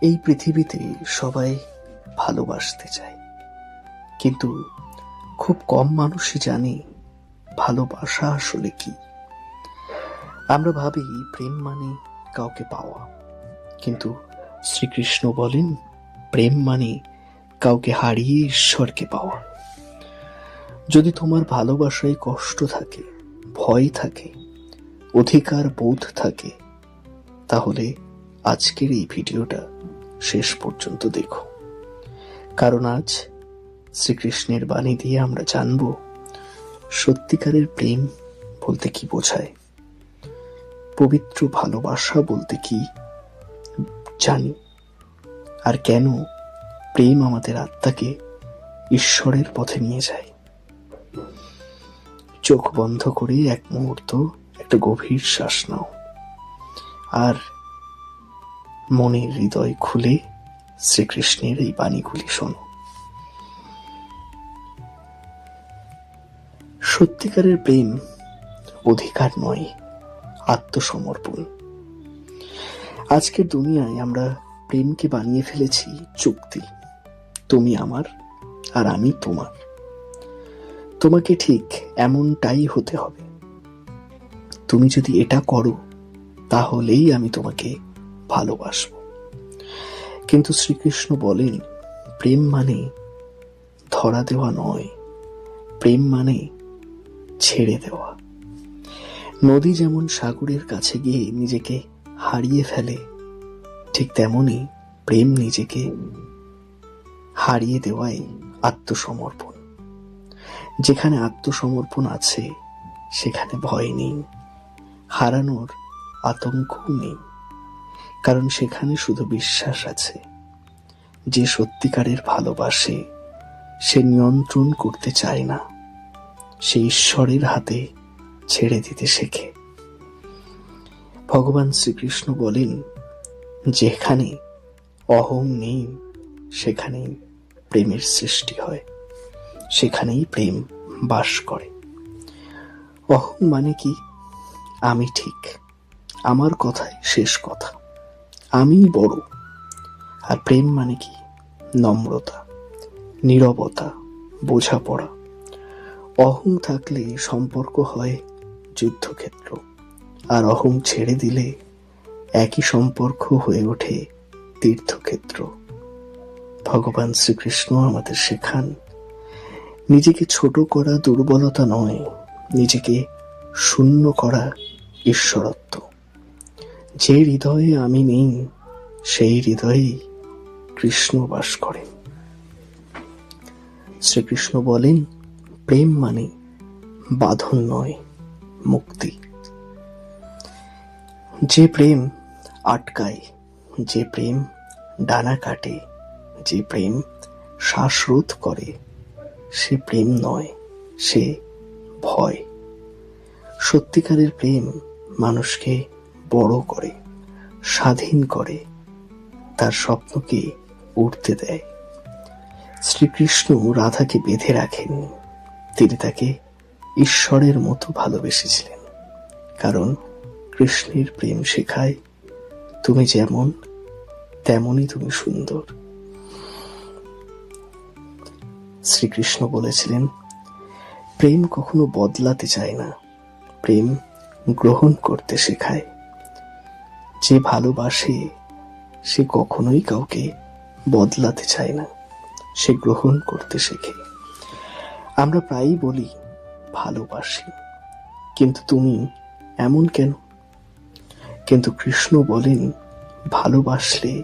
এই পৃথিবীতে সবাই ভালোবাসতে চায়। কিন্তু খুব কম মানুষই জানে ভালোবাসা আসলে কি। আমরা ভাবি প্রেম মানে কাউকে পাওয়া। কিন্তু শ্রীকৃষ্ণ বলেন, প্রেম মানে কাউকে হারিয়ে ঈশ্বরকে পাওয়া। যদি তোমার ভালোবাসায় কষ্ট থাকে, ভয় থাকে, অধিকার বোধ থাকে, তাহলে আজকের এই ভিডিওটা শেষ পর্যন্ত দেখো। কারণ আজ শ্রীকৃষ্ণের বাণী দিয়ে আমরা জানব, সত্যিকারের প্রেম বলতে কি বোঝায়? পবিত্র ভালোবাসা বলতে কি জানি? আর কেন প্রেম আমাদের আত্মাকে ঈশ্বরের পথে নিয়ে যায়? চোখ বন্ধ করে এক মুহূর্ত একটা গভীর শ্বাস নাও। আর মনের হৃদয় খুলে শ্রীকৃষ্ণের এই বাণীগুলি শোনো। সত্যিকারের প্রেম অধিকার নয়, আত্মসমর্পণ। আজকের দুনিয়ায় আমরা প্রেমকে বানিয়ে ফেলেছি চুক্তি। তুমি আমার আর আমি তোমার। তোমাকে ঠিক এমনটাই হতে হবে। তুমি যদি এটা করো, তাহলেই আমি তোমাকে ভালোবাসব। কিন্তু শ্রীকৃষ্ণ বলেন, প্রেম মানে ধরা দেওয়া নয়, প্রেম মানে ছেড়ে দেওয়া। নদী যেমন সাগরের কাছে গিয়ে নিজেকে হারিয়ে ফেলে, ঠিক তেমনই প্রেম নিজেকে হারিয়ে দেওয়াই আত্মসমর্পণ। যেখানে আত্মসমর্পণ আছে, সেখানে ভয় নেই, হারানোর আতঙ্কও নেই। কারণ সেখানে শুধু বিশ্বাস আছে। যে সত্যিকারের ভালোবাসে, সে নিয়ন্ত্রণ করতে চায় না। সে ঈশ্বরের হাতে ছেড়ে দিতে শেখে। ভগবান শ্রীকৃষ্ণ বলেন, যেখানে অহং নেই, সেখানেই প্রেমের সৃষ্টি হয়। সেখানেই প্রেম বাস করে। অহং মানে কি? আমি ঠিক। আমার কথাই শেষ কথা। আমিই বড়। আর প্রেম মানে কি? নম্রতা, নীরবতা, বোঝাপড়া। অহং থাকলে সম্পর্ক হয় যুদ্ধক্ষেত্র। আর অহং ছেড়ে দিলে একই সম্পর্ক হয়ে ওঠে তীর্থক্ষেত্র। ভগবান শ্রীকৃষ্ণ আমাদের শেখান, নিজেকে ছোট করা দুর্বলতা নয়, নিজেকে শূন্য করা ঈশ্বরত্ব। যে হৃদয়ে আমি নেই, সেই হৃদয়েই কৃষ্ণ বাস করেন শ্রীকৃষ্ণ বলেন, প্রেম মানে বাঁধন নয়, মুক্তি। যে প্রেম আটকায়, যে প্রেম ডানা কাটে, যে প্রেম শ্বাসরোধ করে, সে প্রেম নয়, সে ভয়। সত্যিকারের প্রেম মানুষকে বড় করে, স্বাধীন করে, তার স্বপ্নকে উঠতে দেয়। শ্রীকৃষ্ণ রাধাকে বেঁধে রাখেননি তিনি তাকে ঈশ্বরের মতো ভালোবেসেছিলেন। কারণ কৃষ্ণের প্রেম শেখায়, তুমি যেমন, তেমনই তুমি সুন্দর। শ্রীকৃষ্ণ বলেছিলেন, প্রেম কখনো বদলাতে চায় না। প্রেম গ্রহণ করতে শেখায়। যে ভালোবাসে, সে কখনোই কাউকে বদলাতে চায় না। সে গ্রহণ করতে শেখে। আমরা প্রায়ই বলি, ভালোবাসি। কিন্তু তুমি এমন কেন? কিন্তু কৃষ্ণ বলেন, ভালোবাসলে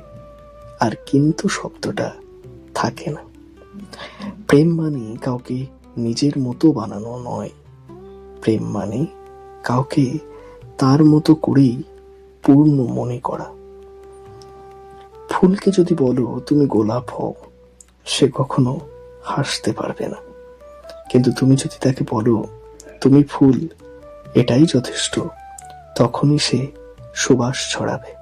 আর কিন্তু শব্দটা থাকে না। প্রেম মানে কাউকে নিজের মতো বানানো নয়। প্রেম মানে কাউকে তার মতো করেই পূর্ণ মনে করা। ফুলকে যদি বলো, তুমি গোলাপ হও, সে কখনো হাসতে পারবে না। কিন্তু তুমি যদি তাকে বলো, তুমি ফুল, এটাই যথেষ্ট, তখনই সে সুবাস ছড়াবে।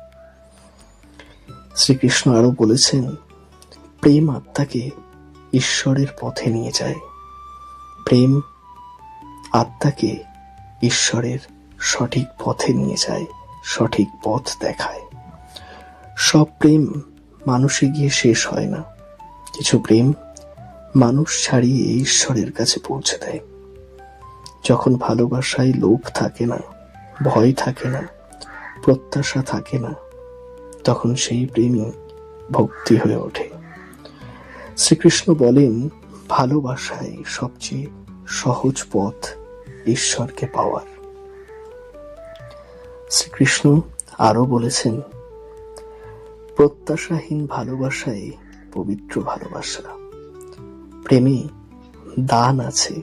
শ্রীকৃষ্ণ আরও বলেছেন, প্রেম আত্মাকে ঈশ্বরের পথে নিয়ে যায়। প্রেম আত্মাকে ঈশ্বরের সঠিক পথে নিয়ে যায়। সঠিক পথ দেখায়। সব প্রেম মানুষে গিয়ে শেষ হয় না। কিছু প্রেম মানুষ ছাড়িয়ে ঈশ্বরের কাছে পৌঁছে দেয়। যখন ভালোবাসায় লোভ থাকে না, ভয় থাকে না, প্রত্যাশা থাকে না, তখন সেই প্রেমই ভক্তি হয়ে ওঠে। শ্রীকৃষ্ণ বলেন ভালোবাসায় সবচেয়ে সহজ পথ ঈশ্বরকে পাওয়ার। শ্রীকৃষ্ণ আরও বলেছেন, প্রত্যাশাহীন ভালোবাসায় পবিত্র ভালোবাসা। প্রেমে দান আছে,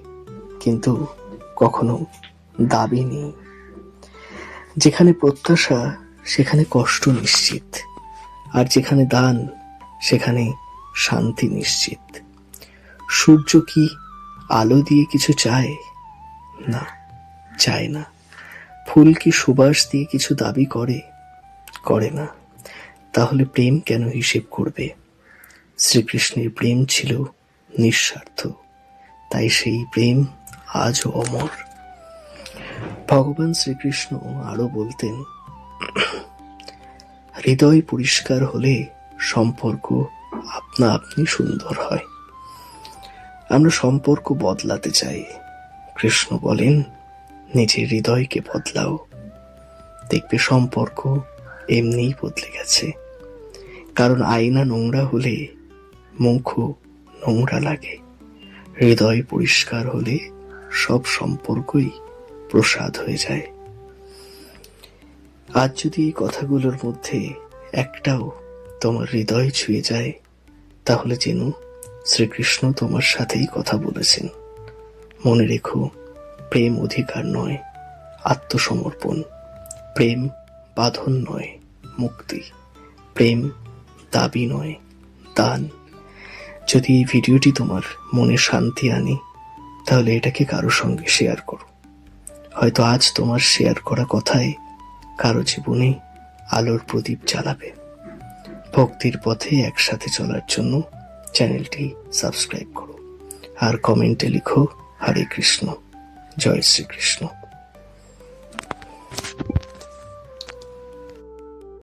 কিন্তু কখনো দাবি নেই। যেখানে প্রত্যাশা, সেখানে কষ্ট নিশ্চিত, আর যেখানে দান, সেখানে শান্তি নিশ্চিত। সূর্য কি আলো দিয়ে কিছু চায়? না চায় না। ফুল কি সুবাস দিয়ে কিছু দাবি করে? করে না। তাহলে প্রেম কেন হিসেব করবে? শ্রীকৃষ্ণের প্রেম ছিল নিঃস্বার্থ। তাই সেই প্রেম আজও অমর। ভগবান শ্রীকৃষ্ণ আরও বলতেন, হৃদয় পরিষ্কার হলে সম্পর্ক আপনা আপনি সুন্দর হয়। আমরা সম্পর্ক বদলাতে চাই। কৃষ্ণ বলেন নিজের হৃদয়কে বদলাও। দেখবে সম্পর্ক এমনিই বদলে গেছে। কারণ আয়না নোংরা হলে মুখও নোংরা লাগে। হৃদয় পরিষ্কার হলে সব সম্পর্কই প্রসাদ হয়ে যায়। আজ যদি এই কথাগুলোর মধ্যে একটাও তোমার হৃদয় ছুঁয়ে যায়, তাহলে যেন শ্রীকৃষ্ণ তোমার সাথেই কথা বলেছেন। মনে রেখো প্রেম অধিকার নয়, আত্মসমর্পণ। প্রেম বাঁধন নয়, মুক্তি। প্রেম দাবি নয়, দান। যদি এই ভিডিওটি তোমার মনে শান্তি আনে, তাহলে এটাকে কারও সঙ্গে শেয়ার করো। হয়তো আজ তোমার শেয়ার করা কথায় কারও জীবনে আলোর প্রদীপ জ্বালাবে। ভক্তির পথে একসাথে চলার জন্য চ্যানেলটি সাবস্ক্রাইব করো। আর কমেন্টে লিখো, হরে কৃষ্ণ। জয় শ্রীকৃষ্ণ।